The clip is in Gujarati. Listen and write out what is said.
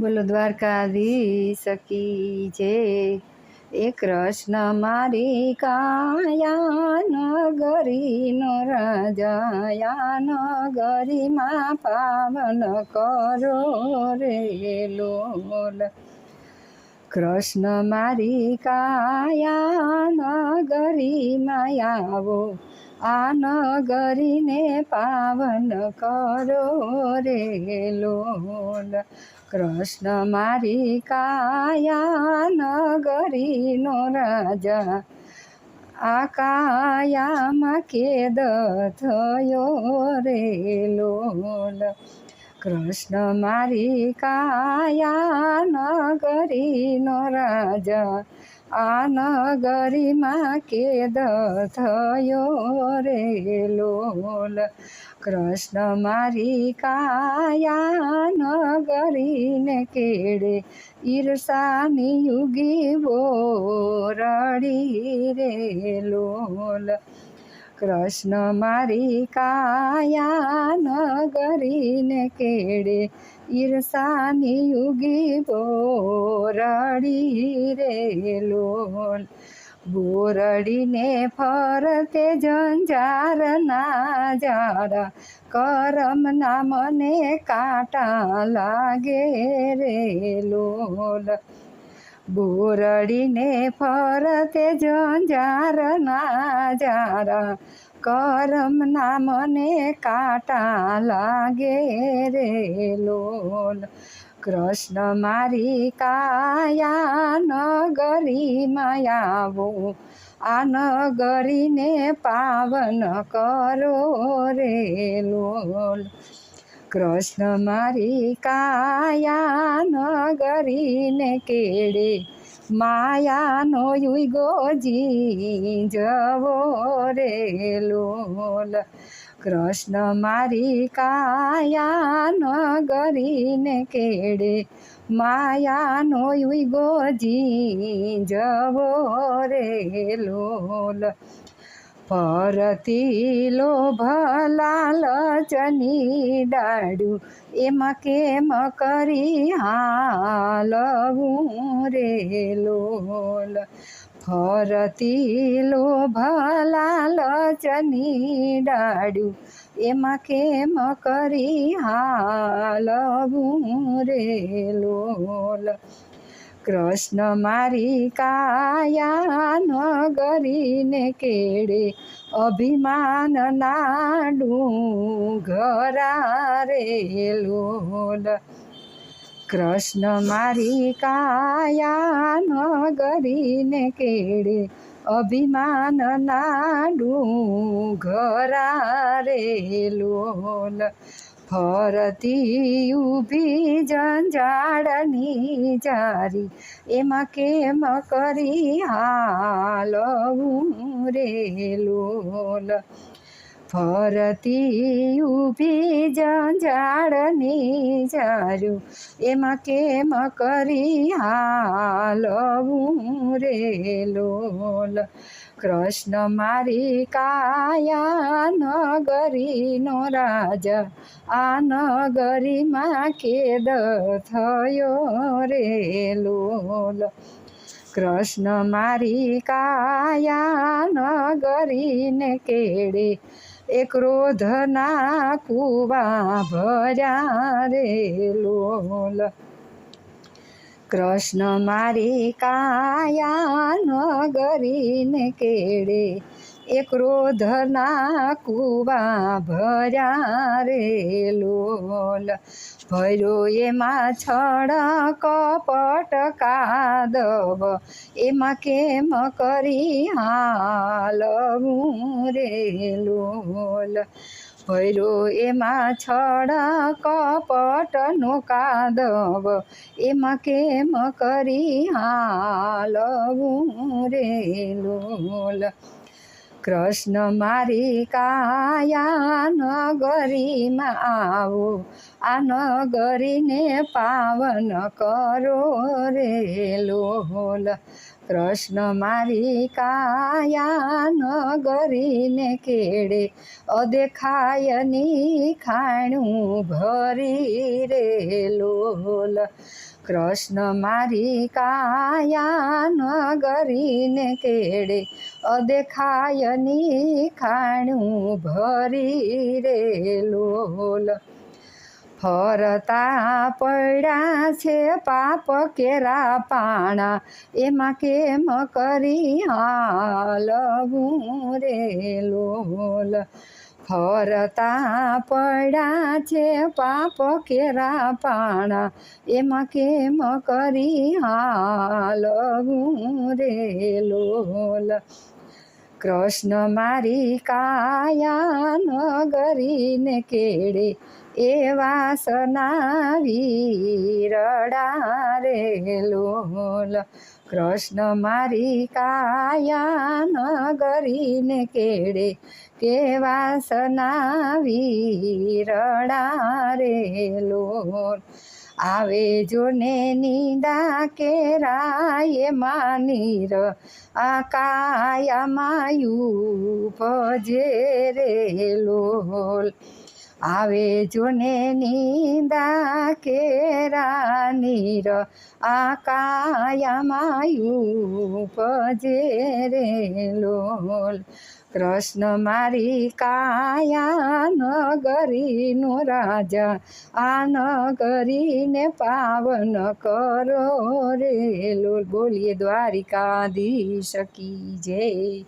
બોલો, દ્વારકાધીશ કી છે એ કૃષ્ણ મારી કાયા નગરીનો રાજાયા નગરીમાં પાવન કરો રે લોલ. કૃષ્ણ મારી કાયા નગરી આવો આ નગરીને પાવન કરો રે લોલ. કૃષ્ણ મારી કાયા નગરીનો રાજા. આ કાયામાં કેદ થયો રે લોલ. કૃષ્ણ મારી કાયા નગરીનો રાજા. આ નગરીમાં કેદ થયો રે લોલ. કૃષ્ણ મારી કાયા નગરીને કેડે ઈર્ષાની યુગી બોરડી રે લોલ. કૃષ્ણ મારી કાયા નગરીને કેડે? ઈર્ષાની યુગી બોરડી રે લોલ બોરડીને ફરતે જંજારના જારા કરમના મને કાંટા લાગે રે બોરડીને ફરતે જંજારના જારા કરમના મને કાટા લાગે રે લોલ. કૃષ્ણ મારી કાયા નગરી માયાવો. આ નગરીને પાવન કરો રે લોલ. કૃષ્ણ મારી કાયા નગરીને કેડે? માયાનો યુગો જી જવો રે લોલ. કૃષ્ણ મારી કાયા નગરીને કેડે? માયાનો યુગો જી જવો રે લોલ. ફરતી લોભ લાલચની ડાડું એમાં કેમ કરી હાલવું રે લોલ? ફરતી લોભ લાલચની ડાડું એમાં કેમ કરી હાલવું રે લોલ? કૃષ્ણ મારી કાયા નગરીને કેડે અભિમાન નાડું ઘરા રે લોલ. કૃષ્ણ મારી કાયા નગરીને કેડે અભિમાન નાડું ઘરા રે લોલ. ફરતી ઊભી જંજાળની જારી, એમાં કેમ કરી હાલવું રે લોલ? ફરતી ઊભી જંજાળની જારું, એમાં કેમ કરી હાલવું રે લોલ? કૃષ્ણ મારી કાયા નગરીનો રાજા, આ નગરીમાં કેદ થયો રે લોલ. કૃષ્ણ મારી કાયા નગરીને કેડે એ ક્રોધના કુવા ભર્યા રે લોલ. કૃષ્ણ મારી કાયા નગરીને કેડે? એ ક્રોધના કુવા ભર્યા રે લોલ. ભર્યો એમાં છળ, કપટ, કાદવ. એમાં કેમ કરી હાલવું રે લોલ? ભૈરો એમાં છળ કપટનો કાદવ. એમાં કેમ કરી હાલવું રે લોલ? કૃષ્ણ મારી કાયા નગરીમાં આવો. આ નગરીને પાવન કરો રે લોલ. કૃષ્ણ મારી કાયા નગરીને કેડે. અદેખાયની ખાણું ભરી રે લોલ. કૃષ્ણ મારી કાયા નગરીને કેડે અદેખાય ખાણું ભરી રે લોલ. ફરતા પડ્યા છે પાપ કેરા પાણા, એમાં કેમ કરી હાલવું રે લોલ? ફરતા પડ્યા છે પાપ કેરા પાણા. એમાં કેમ કરી હાલવું રે લોલ? કૃષ્ણ મારી કાયા નગરીને કેડે એ વાસના વીરડા રે લોલ. કૃષ્ણ મારી કાયા નગરીને કેડે કે વાસના વીરડા રે લોલ. આવે જો ને નિંદા કેરાય માનીર. આ કાયામાયું ભજે રે લોલ. આવે જોને નિંદા કેરા નીર આ કાયામાયું ભજે રે લોલ. કૃષ્ણ મારી કાયા નગરીનો રાજા આ નગરીને પાવન કરો રે લોલ. બોલીએ દ્વારિકાધીશ કી જય.